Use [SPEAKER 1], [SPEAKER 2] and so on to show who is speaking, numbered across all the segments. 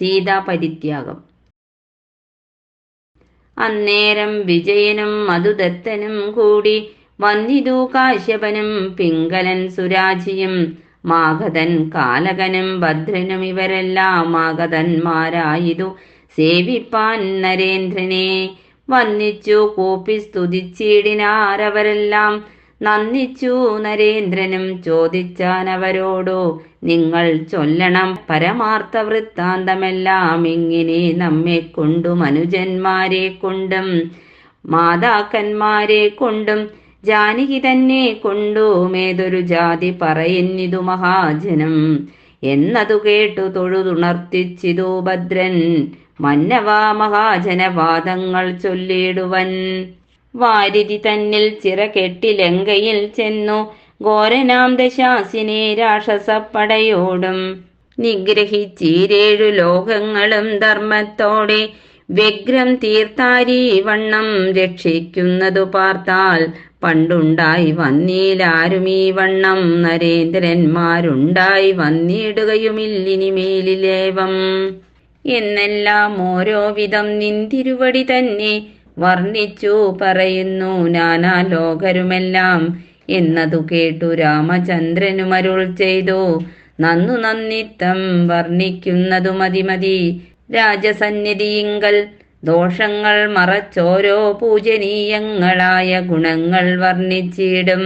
[SPEAKER 1] സീതാപരിത്യാഗം. അന്നേരം വിജയനും മധുദത്തനും കൂടി വന്നിതു കാശ്യപനും പിങ്കലൻ സുരാജിയും മാഗതൻ കാലകനും ഭദ്രനും ഇവരെല്ലാം മാഗധന്മാരായിതു. സേവിപ്പാൻ നരേന്ദ്രനെ വന്നിച്ചു കൂപ്പി സ്തുതിച്ചിടിനാരവരെല്ലാം നന്ദിച്ചു നരേന്ദ്രനും ചോദിച്ചാനവരോടു നിങ്ങൾ ചൊല്ലണം. പരമാർത്ഥ വൃത്താന്തമെല്ലാം ഇങ്ങനെ നമ്മെ കൊണ്ടും അനുജന്മാരെ കൊണ്ടും മാതാക്കന്മാരെ കൊണ്ടും ജാനകി തന്നെ കൊണ്ടും ഏതൊരു ജാതി പറയുന്നിതു മഹാജനം. എന്നതു കേട്ടു തൊഴുതുണർത്തിച്ചിതു ഭദ്രൻ. മന്നവാ മഹാജനവാദങ്ങൾ ചൊല്ലിടുവൻ. വാരിധി തന്നിൽ ചിറകെട്ടി ലങ്കയിൽ ചെന്നു. ഘോരനാം ദശാസിനെ രാക്ഷസപ്പടയോടും നിഗ്രഹിച്ചീരേഴു ലോകങ്ങളും ധർമ്മത്തോടെ വ്യഗ്രം തീർത്താരി വണ്ണം രക്ഷിക്കുന്നതു പാർത്താൽ പണ്ടുണ്ടായി വന്നീലാരുമീ വണ്ണം നരേന്ദ്രന്മാരുണ്ടായി വന്നിടുകയുമില്ലിനി മേലിലേവം എന്നെല്ലാം ഓരോ വിധം നിന്തിരുവടി തന്നെ വർണിച്ചു പറയുന്നു നാനാ ലോകരുമെല്ലാം എന്നതു കേട്ടു രാമചന്ദ്രനുമരുൾ ചെയ്തു. നന്നു നന്നിത്തം വർണിക്കുന്നതു മതി മതി. രാജസന്നിധിയിങ്കൽ ദോഷങ്ങൾ മറച്ചോരോ പൂജനീയങ്ങളായ ഗുണങ്ങൾ വർണിച്ചിടും.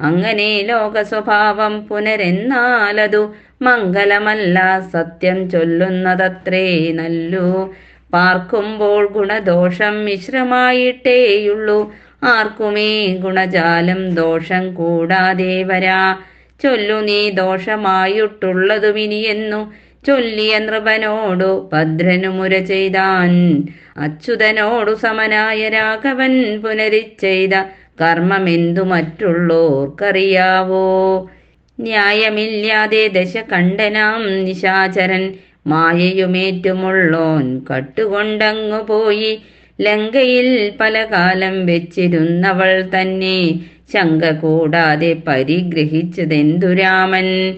[SPEAKER 1] അങ്ങനെ ലോക സ്വഭാവം പുനരെന്നാലതു മംഗലമല്ല സത്യം ചൊല്ലുന്നതത്രേ നല്ലു. പാർക്കുമ്പോൾ ഗുണദോഷം മിശ്രമായിട്ടേയുള്ളൂ. ആർക്കുമേ ഗുണജാലം ദോഷം കൂടാതെ വരാ. ചൊല്ലു നീ ദോഷമായിട്ടുള്ളതുമിനിയെന്നു ചൊല്ലിയ നൃപനോടു ഭദ്രനുമുര ചെയ്താൻ. അച്യുതനോടു സമനായ രാഘവൻ പുനരിച്ചെയ്ത കർമ്മമെന്തു മറ്റുള്ളോർക്കറിയാവോ? ന്യായമില്ലാതെ ദശ കണ്ടനാം നിശാചരൻ മായയുമേറ്റുമുള്ളോൻ കട്ടുകൊണ്ടങ്ങു പോയി. ലങ്കയിൽ പല കാലം വെച്ചിരുന്നവൾ തന്നെ ശങ്ക കൂടാതെ പരിഗ്രഹിച്ചതെന്തുരാമൻ?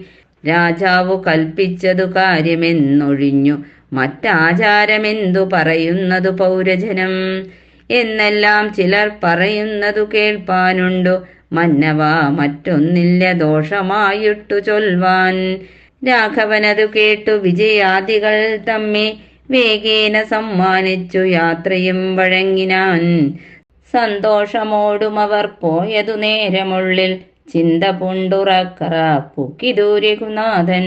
[SPEAKER 1] രാജാവ് കൽപ്പിച്ചതു കാര്യമെന്നൊഴിഞ്ഞു. മറ്റാചാരമെന്തു പറയുന്നതു പൗരജനം? എന്നെല്ലാം ചിലർ പറയുന്നതു കേൾപ്പാനുണ്ടു. മന്നവ മറ്റൊന്നില്ല ദോഷമായിട്ടു ചൊൽവാൻ. രാഘവനതു കേട്ടു. വിജയാദികൾ തമ്മെ വേഗേന സമ്മാനിച്ചു. യാത്രയും വഴങ്ങിനാൻ സന്തോഷമോടും അവർ പോയതു നേരമുള്ളിൽ ചിന്ത പൂണ്ടുറക്കറ പുക്കിതു രഘുനാഥൻ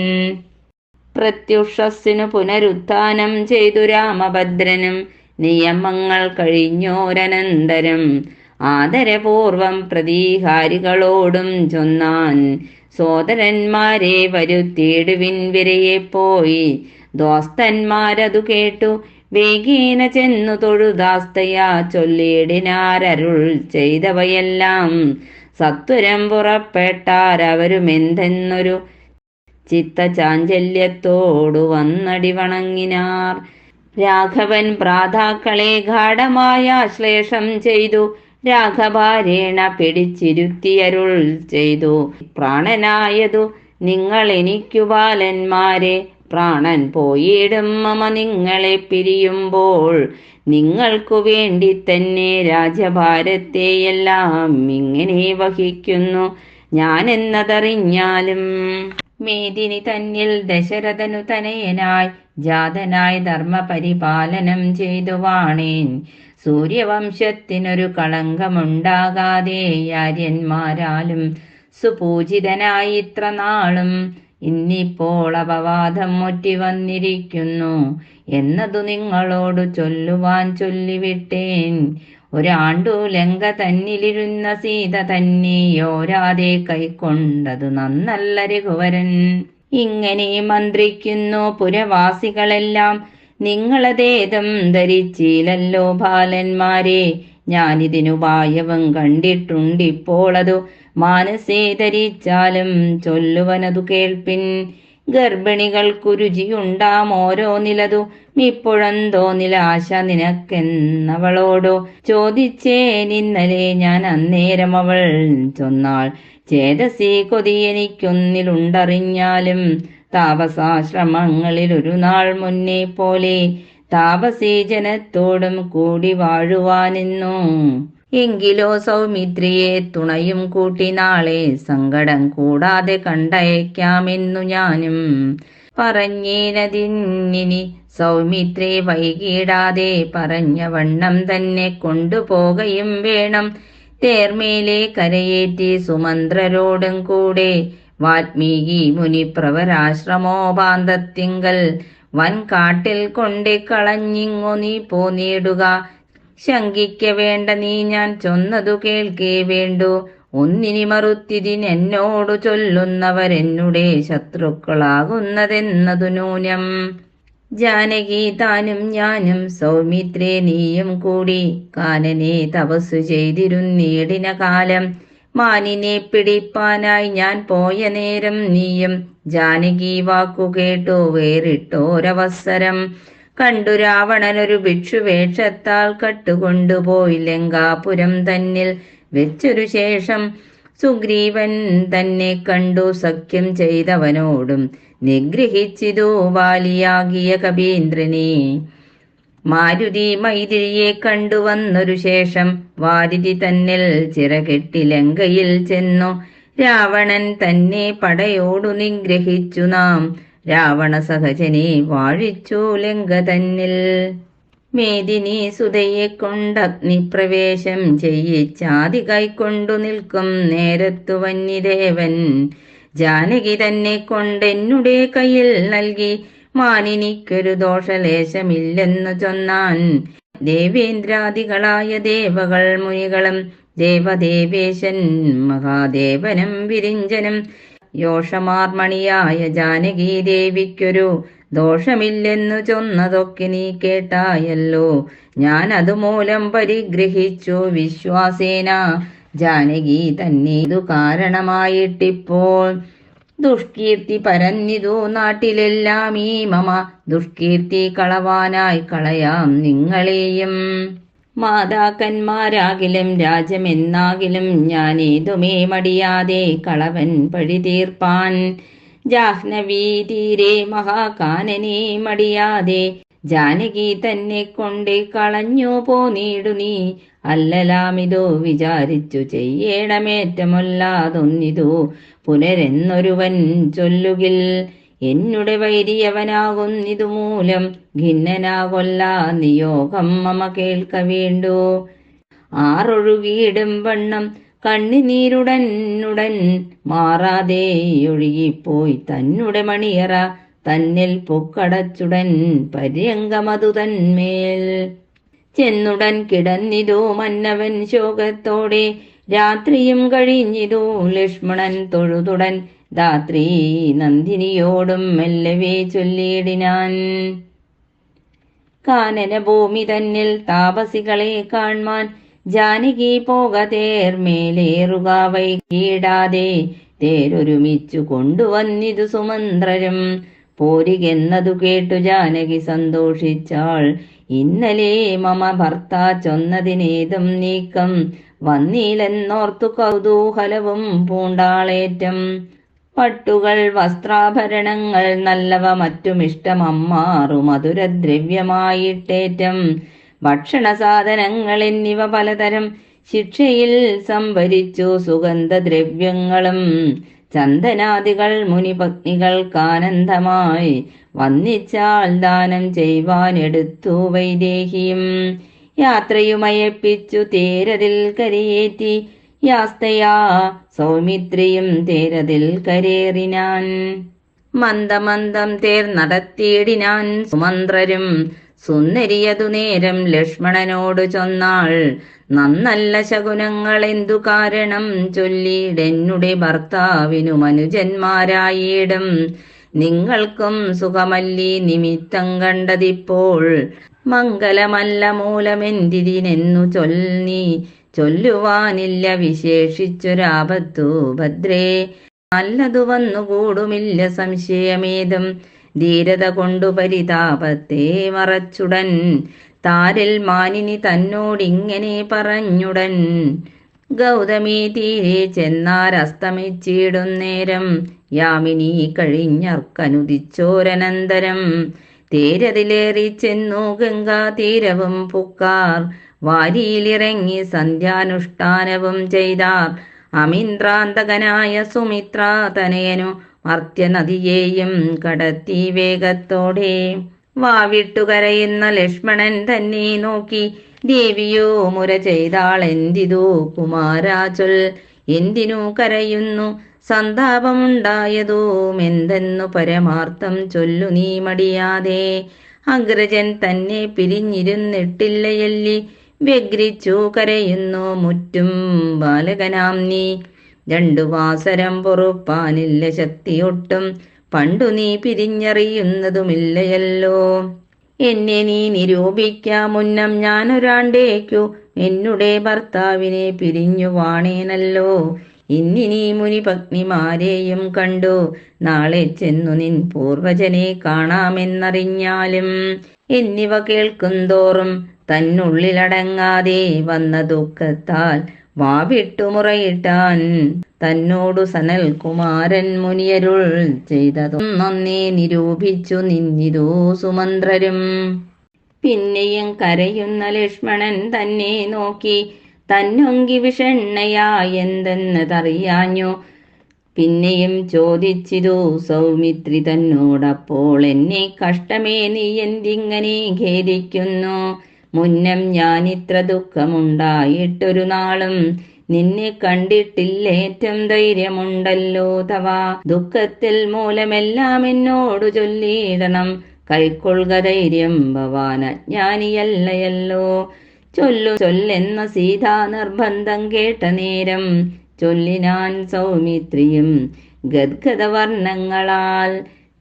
[SPEAKER 1] പ്രത്യുഷസ്സിനു പുനരുത്ഥാനം ചെയ്തു. രാമഭദ്രനും നിയമങ്ങൾ കഴിഞ്ഞോരനന്തരം ആദരപൂർവം പ്രതീഹാരികളോടും ചൊന്നാൻ സോദരന്മാരെ വരുത്തിയിടുവിൻ വിരയെ പോയി. ദോസ്തന്മാരതു കേട്ടു വേഗീന ചെന്നു തൊഴുദാസ്തയാ ചൊല്ലിയിടിനാരരുൾ ചെയ്തവയെല്ലാം സത്വരം പുറപ്പെട്ടാരവരുമെന്തെന്നൊരു ചിത്തചാഞ്ചല്യത്തോടു വന്നടി വണങ്ങിനാർ. രാഘവൻ പ്രാതാക്കളെ ഗാഠമായ ആശ്ലേഷം ചെയ്തു രാഘഭാരേണ പിടിച്ചിരുത്തിയരുൾ ചെയ്തു. പ്രാണനായതു നിങ്ങൾ എനിക്കു ബാലന്മാരെ. പ്രാണൻ പോയിടും നിങ്ങളെ പിരിയുമ്പോൾ. നിങ്ങൾക്കു വേണ്ടി തന്നെ രാജഭാരത്തെയെല്ലാം ഇങ്ങനെ വഹിക്കുന്നു. ഞാനെന്നതറിഞ്ഞാലും മേദിനി തന്നിൽ ദശരഥനു തനയനായി ജാതനായി ധർമ്മപരിപാലനം ചെയ്തു വാണേൻ സൂര്യവംശത്തിനൊരു കളങ്കമുണ്ടാകാതെ ആര്യന്മാരാലും സുപൂജിതനായി ഇത്ര നാളും ഇന്നിപ്പോൾ അപവാദം മുറ്റി വന്നിരിക്കുന്നു എന്നതു നിങ്ങളോട് ചൊല്ലുവാൻ ചൊല്ലിവിട്ടേൻ. ഒരാണ്ടു ലങ്ക തന്നിലിരുന്ന സീത തന്നെയോരാതെ കൈക്കൊണ്ടതു നന്നല്ല രഘുവരൻ ഇങ്ങനെ മന്ത്രിക്കുന്നു പുരവാസികളെല്ലാം നിങ്ങളതേതം ധരിച്ചില്ലല്ലോ ബാലന്മാരെ. ഞാനിതിനുപായവും കണ്ടിട്ടുണ്ടിപ്പോളതു മാനസേ ധരിച്ചാലും ചൊല്ലുവനതു കേൾപ്പിൻ. ഗർഭിണികൾക്കു രുചിയുണ്ടാം ഓരോ നിലതു. ഇപ്പോഴെന്തോ നിലാശ നിനക്കെന്നവളോടോ ചോദിച്ചേ. നിന്നലെ ഞാൻ അന്നേരം അവൾ ചൊന്നാൾ ചേതസി കൊതി എനിക്കൊന്നിലുണ്ടറിഞ്ഞാലും താപസാശ്രമങ്ങളിൽ ഒരു നാൾ മുന്നേ പോലെ താപസേചനത്തോടും കൂടി വാഴുവാനെന്നു. എങ്കിലോ സൗമിത്രിയെ തുണയും കൂട്ടി നാളെ സങ്കടം കൂടാതെ കണ്ടയക്കാമെന്നു ഞാനും പറഞ്ഞേനതിന്നിനി സൗമിത്രി വൈകിടാതെ പറഞ്ഞ വണ്ണം തന്നെ കൊണ്ടുപോകയും വേണം. തേർമേലെ കരയേറ്റി സുമന്ത്രരോടും കൂടെ വാൽമീകി മുനി പ്രവരാശ്രമോപാന്തത്തിങ്കൽ വൻ കാട്ടിൽ കൊണ്ടേ കളഞ്ഞിങ്ങു നീ പോന്നിടുക ശങ്കിക്ക വേണ്ട നീ ഞാൻ ചൊന്നതു കേൾക്കേ വേണ്ടു. ഒന്നിനി മറുത്തിതിനെന്നോടു ചൊല്ലുന്നവരെന്നുടെ ശത്രുക്കളാകുന്നതെന്നതു നൂനം. ജാനകി താനും ഞാനും സൗമിത്രേ നീയും കൂടി കാനനെ തപസ്സു ചെയ്തിരുന്നീടിന കാലം മാനിനെ പിടിപ്പാനായി ഞാൻ പോയ നേരം നീയും ജാനകി വാക്കു കേട്ടു വേറിട്ടോരവസരം. കണ്ടു രാവണൻ രാവണനൊരു ഭിക്ഷുവേഷത്താൽ കട്ടുകൊണ്ടുപോയി ലങ്കാപുരം തന്നിൽ വെച്ചൊരു ശേഷം സുഗ്രീവൻ തന്നെ കണ്ടു സഖ്യം ചെയ്തവനോടും നിഗ്രഹിച്ചിതു വാലിയാകിയ കബീന്ദ്രനെ മാരുതി മൈതിരിയെ കണ്ടുവന്നൊരു ശേഷം വാരിതി തന്നിൽ ചിറകെട്ടി ലങ്കയിൽ ചെന്നു. രാവണൻ തന്നെ പടയോടു നിഗ്രഹിച്ചു നാം. രാവണ സഹജനെ വാഴിച്ചു ലങ്ക തന്നിൽ. മേദിനി സുതയെ കൊണ്ട് അഗ്നിപ്രവേശം ചെയ്യിച്ചാതി കൈക്കൊണ്ടു നിൽക്കും നേരത്തു വന്യദേവൻ. ജാനകി തന്നെ കൊണ്ടെന്നുടെ കയ്യിൽ നൽകി മാനിനിക്കൊരു ദോഷലേശമില്ലെന്നു ചൊന്നാൻ. ദേവേന്ദ്രാദികളായ ദേവകൾ മുനികളും ദേവദേവേശൻ മഹാദേവനും വിരിഞ്ചനും യോഷമാർമണിയായ ജാനകി ദേവിക്കൊരു ദോഷമില്ലെന്നു ചൊന്നതൊക്കെ നീ കേട്ടായല്ലോ. ഞാൻ അതുമൂലം പരിഗ്രഹിച്ചു വിശ്വാസേന. ജാനകി തന്നെ ഇതു കാരണമായിട്ടിപ്പോൾ ദുഷ്കീർത്തി പരന്നിതു നാട്ടിലെല്ലാം ഈ മമ. ദുഷ്കീർത്തി കളവാനായി കളയാം നിങ്ങളെയും. മാതാക്കന്മാരാകിലും രാജമെന്നാകിലും ഞാൻ ഏതുമേ മടിയാതെ കളവൻ പഴി തീർപ്പാൻ. ജാഹ്നവീ തീരെ മഹാകാനനെ മടിയാതെ ജാനകി തന്നെ കൊണ്ട് കളഞ്ഞു പോനീടു നീ അല്ലലാമിതോ വിചാരിച്ചു ചെയ്യേണമേറ്റമല്ലാതൊന്നിതു പുനരെന്നൊരുവൻ ചൊല്ലുകിൽ. എന്നുടെ വൈരിയവനാകുന്നിതു മൂലം ഖിന്നനാകൊല്ല നിയോഗം മമ കേൾക്ക വേണ്ടു. ആറൊഴുകിയിടും വണ്ണം കണ്ണിനീരുടൻ ഉടൻ മാറാതെ ഒഴുകിപ്പോയി തന്നുടെ മണിയറ തന്നിൽ പൊക്കടച്ചുടൻ പര്യങ്കമതു തന്മേൽ. ചെന്നുടൻ കിടന്നിതു മന്നവൻ ശോകത്തോടെ. രാത്രിയും കഴിഞ്ഞിതു ലക്ഷ്മണൻ തൊഴുതുടൻ. ധാത്രി നന്ദിനിയോടും മെല്ലവേ ചൊല്ലിയിടിനാൻ. കാനന ഭൂമി തന്നിൽ താപസികളെ കാൺമാൻ ജാനകി പോക തേർമേലേറുക വൈകീടാതെ. തേരൊരുമിച്ചു കൊണ്ടുവന്നിതു സുമന്ത്രരും. പോരികെന്നതു കേട്ടു ജാനകി സന്തോഷിച്ചാൾ. ഇന്നലെ മമ ഭർത്ത ചൊന്നതിനേതും നീക്കം. വന്നീലെന്നോർത്തു കൗതൂഹലവും പൂണ്ടാളേറ്റം. പട്ടുകൾ വസ്ത്രാഭരണങ്ങൾ നല്ലവ മറ്റുമിഷ്ടമമ്മാറു മധുരദ്രവ്യമായിട്ടേറ്റം. ഭക്ഷണ സാധനങ്ങൾ എന്നിവ പലതരം ശിക്ഷയിൽ സംഭരിച്ചു സുഗന്ധദ്രവ്യങ്ങളും. ചന്ദനാദികൾ മുനിപത്നികൾക്കാനന്ദമായി വന്നിച്ചാൽ ദാനം ചെയ്യുവാനെടുത്തു വൈദേഹിയും. യാത്രയുമയപ്പിച്ചു തേരതിൽ കരയേറ്റി യാസ്തയാ സൗമിത്രിയും തേരതിൽ കരേറിനാൻ മന്ദമന്ദം തേർ നടത്തിയിടിനാൻ. സുമന്ത്രരും സുന്ദരിയതു നേരം ലക്ഷ്മണനോട് ചൊന്നാൾ. നന്നല്ല ശകുനങ്ങൾ എന്തു കാരണം ചൊല്ലിയിടെന്നുടെ ഭർത്താവിനു മനുജന്മാരായിടും. നിങ്ങൾക്കും സുഖമല്ലി നിമിത്തം കണ്ടതിപ്പോൾ. മംഗലമല്ല മൂലമെന്തിരിനെന്നു ചൊല്ലി ചൊല്ലുവാനില്ല വിശേഷിച്ചൊരാപത്തു ഭദ്രേ. നല്ലതു വന്നുകൂടുമില്ല സംശയമേതും. ധീരത കൊണ്ടു പരിതാപത്തെ മറച്ചുടൻ. താരിൽ മാനിനി തന്നോടിങ്ങനെ പറഞ്ഞുടൻ. ഗൗതമി തീരെ ചെന്നാരസ്തമിച്ചിടുന്നേരം യാമിനി കഴിഞ്ഞർക്കനുദിച്ചോരനന്തരം. തേരതിലേറി ചെന്നു ഗംഗാ തീരവും പുക്കാർ. വാരിയിലിറങ്ങി സന്ധ്യാനുഷ്ഠാനവും ചെയ്താർ. അമിന്ദ്രാന്തകനായ സുമിത്ര തനയനു മർത്യനദിയെയും കടത്തി വേഗത്തോടെ. വാവിട്ടുകരയുന്ന ലക്ഷ്മണൻ തന്നെ നോക്കി ദേവിയോ മുര ചെയ്താൾ എന്തിതു? കുമാരാചൊൽ എന്തിനു കരയുന്നു? സന്താപമുണ്ടായതും എന്തെന്നു പരമാർത്ഥം ചൊല്ലു നീ മടിയാതെ. അഗ്രജൻ തന്നെ പിരിഞ്ഞിരുന്നിട്ടില്ലയല്ലി വ്യഗ്രിച്ചു കരയുന്നു മുറ്റും ബാലകനാം നീ. രണ്ടു വാസരം പൊറുപ്പാനില്ല ശക്തിയൊട്ടും. പണ്ടു നീ പിരിഞ്ഞറിയുന്നതുമില്ലയല്ലോ. എന്നെ നീ നിരൂപിക്കാമുന്നം ഞാനൊരാണ്ടേക്കു എന്നുടെ ഭർത്താവിനെ പിരിഞ്ഞു വാണേനല്ലോ. ഇന്നി ഇന്നിനീ മുനിപത്നിമാരെയും കണ്ടു. നാളെ ചെന്നു നിൻ പൂർവജനെ കാണാമെന്നറിഞ്ഞാലും എന്നിവ കേൾക്കും തോറും തന്നുള്ളിലടങ്ങാതെ വന്ന ദുഃഖത്താൽ വാവിട്ടുമുറയിട്ടാൻ തന്നോടു സനൽ കുമാരൻ മുനിയരുൾ ചെയ്തതും നന്ദി നിരൂപിച്ചു നിന്നിതോ സുമന്ത്രരും. പിന്നെയും കരയുന്ന ലക്ഷ്മണൻ തന്നെ നോക്കി തന്നൊങ്കി വിഷണ്ണയായെന്തെന്നതറിയാഞ്ഞു പിന്നെയും ചോദിച്ചിരു സൗമിത്രി തന്നോടപ്പോൾ എന്നെ കഷ്ടമേ നീ എന്തിങ്ങനെ ഖേദിക്കുന്നു? മുന്നം ഞാനിത്ര ദുഃഖമുണ്ടായിട്ടൊരു നാളും നിന്നെ കണ്ടിട്ടില്ലേറ്റം ധൈര്യമുണ്ടല്ലോ തവ. ദുഃഖത്തിൽ മൂലമെല്ലാം എന്നോടു ചൊല്ലിയിടണം. കൈക്കൊള്ളുക ധൈര്യം ഭവാന അജ്ഞാനിയല്ലയല്ലോ. ചൊല്ലു ചൊല്ലെന്ന സീതാ നിർബന്ധം കേട്ട നേരം ചൊല്ലിനാൻ സൗമിത്രിയും ഗദ്ഗതവർണങ്ങളാൽ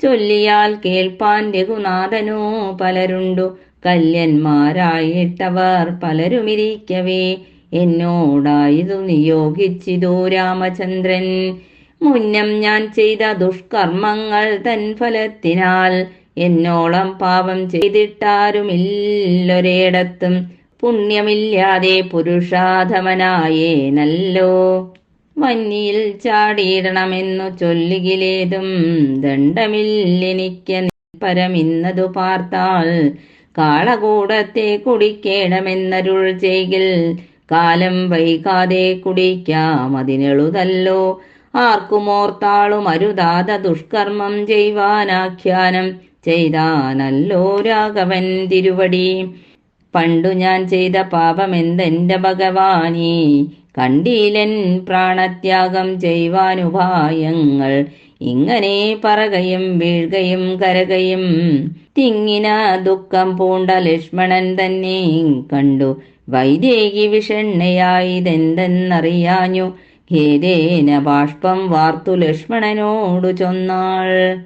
[SPEAKER 1] ചൊല്ലിയാൽ കേൾപ്പാൻ രഘുനാഥനോ പലരുണ്ടു. കല്യന്മാരായിട്ടവർ പലരുമിരിക്കവേ. എന്നോടായതു നിയോഗിച്ചിതു രാമചന്ദ്രൻ. മുന്നം ഞാൻ ചെയ്ത ദുഷ്കർമ്മങ്ങൾ തൻ ഫലത്തിനാൽ എന്നോളം പാപം ചെയ്തിട്ടാരുമില്ലൊരിടത്തും പുണ്യമില്ലാതെ പുരുഷാധമനായേനല്ലോ വന്നിയിൽ ചാടിയിടണമെന്നു ചൊല്ലുകിലേതും ദണ്ഡമില്ലെനിക്ക് പരമിന്നതു പാർത്താൽ കാളകൂടത്തെ കുടിക്കേണമെന്നരുൾ ചെയ്കിൽ കാലം വൈകാതെ കുടിക്കാം അതിനെളുതല്ലോ ആർക്കുമോർത്താളും അരുതാത ദുഷ്കർമ്മം ചെയ്വാനാഖ്യാനം ചെയ്താനല്ലോ രാഘവൻ തിരുവടി. പണ്ടു ഞാൻ ചെയ്ത പാപമെന്തെന്റെ ഭഗവാനീ? കണ്ടീലൻ പ്രാണത്യാഗം ചെയ്യുവാനുപായങ്ങൾ ഇങ്ങനെ പറകയും വീഴുകയും കരകയും തിങ്ങിന ദുഃഖം പൂണ്ട ലക്ഷ്മണൻ തന്നെ കണ്ടു. വൈദേഹി വിഷണ്ണയായിതെന്തെന്നറിയാഞ്ഞു. ഖേദേന ബാഷ്പം വാർത്തു ലക്ഷ്മണനോടു ചൊന്നാൾ.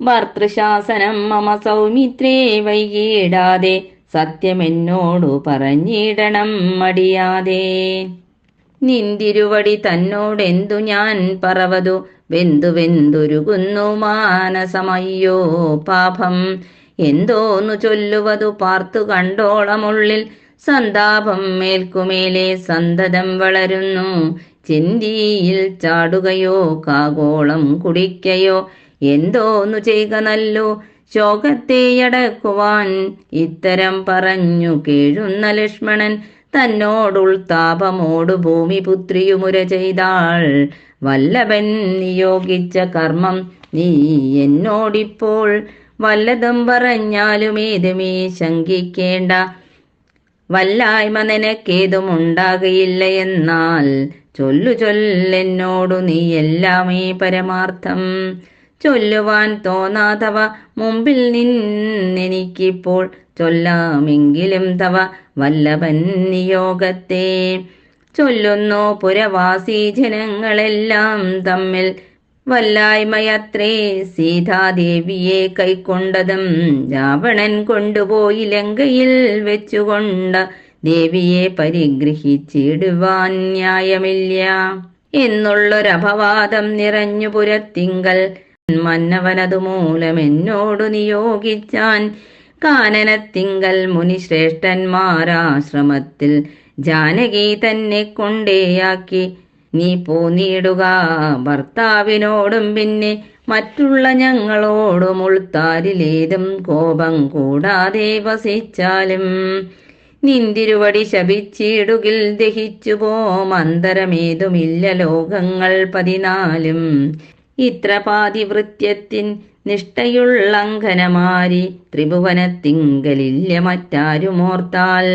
[SPEAKER 1] ഭർത്തൃശാസനം മമ സൗമിത്രേ വൈകിടാതെ സത്യമെന്നോടു പറഞ്ഞിടണം മടിയാതെ. നിന്തിരുവടി തന്നോടെന്തു ഞാൻ പറവതു? വെന്തു വെന്തുരുകുന്നു മാനസമയ്യോ പാപം. എന്തോന്നു ചൊല്ലുവതു? പാർത്തു കണ്ടോളമുള്ളിൽ സന്താപം മേൽക്കുമേലെ സന്തതം വളരുന്നു. ചിന്തിയിൽ ചാടുകയോ കാഗോളം കുടിക്കയോ എന്തോന്നു ചെയ്യുക നല്ലു? ശോകത്തെയടക്കുവാൻ ഇത്തരം പറഞ്ഞു കേഴുന്ന ലക്ഷ്മണൻ തന്നോടുൾ താപമോടു ഭൂമിപുത്രിയുമുര ചെയ്താൾ. വല്ലഭൻ നിയോഗിച്ച കർമ്മം നീ എന്നോടിപ്പോൾ. വല്ലതും പറഞ്ഞാലും ഏതുമേ ശങ്കിക്കേണ്ട. വല്ലായ്മ നിനക്കേതും ഉണ്ടാകയില്ല എന്നാൽ. ചൊല്ലു ചൊല്ലെന്നോടു നീ എല്ലാമേ പരമാർത്ഥം. ചൊല്ലുവാൻ തോന്നാതവ മുമ്പിൽ നിന്നെനിക്കിപ്പോൾ. ചൊല്ലാമെങ്കിലും തവ വല്ലഭൻ നിയോഗത്തെ ചൊല്ലുന്നു പുരവാസി ജനങ്ങളെല്ലാം തമ്മിൽ. വല്ലായ്മയത്രേ സീതാദേവിയെ കൈക്കൊണ്ടതും രാവണൻ കൊണ്ടുപോയി ലങ്കയിൽ വെച്ചുകൊണ്ട ദേവിയെ പരിഗ്രഹിച്ചിടുവാൻ ന്യായമില്ല. എന്നുള്ളൊരപവാദം നിറഞ്ഞു പുരത്തിങ്കൽ. മന്നവനതുമൂലം എന്നോടു നിയോഗിച്ചാൻ കാനനത്തിങ്കൽ മുനിശ്രേഷ്ഠന്മാരാശ്രമത്തിൽ ജാനകി തന്നെ കൊണ്ടേയാക്കി. നീ പോന്നിടുക ഭർത്താവിനോടും പിന്നെ മറ്റുള്ള ഞങ്ങളോടും ഉൾത്താരിലേതും കോപം കൂടാതെ വസിച്ചാലും. നിന്തിരുവടി ശപിച്ചിടുകിൽ ദഹിച്ചു പോമന്തരമേതുമില്ല ലോകങ്ങൾ പതിനാലും. ഇത്ര പാതിവൃത്യത്തിൻ നിഷ്ഠയുള്ളങ്കനമാരി ത്രിഭുവനത്തിങ്കലില്ല മറ്റാരുമോർത്താൽ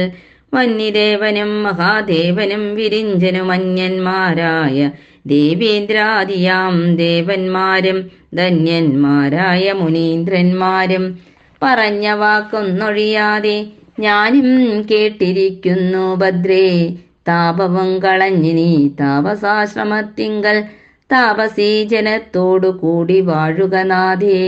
[SPEAKER 1] വന്യദേവനും മഹാദേവനും വിരിഞ്ചനും അന്യന്മാരായ ദേവേന്ദ്രാദിയാം ദേവന്മാരും ധന്യന്മാരായ മുനീന്ദ്രന്മാരും പറഞ്ഞ വാക്കൊന്നൊഴിയാതെ ഞാനും കേട്ടിരിക്കുന്നു ഭദ്രേ താപവും കളഞ്ഞിനീ താപസാശ്രമത്തിങ്കൽ താപസീജനത്തോടു കൂടി വാഴുക നാഥേ.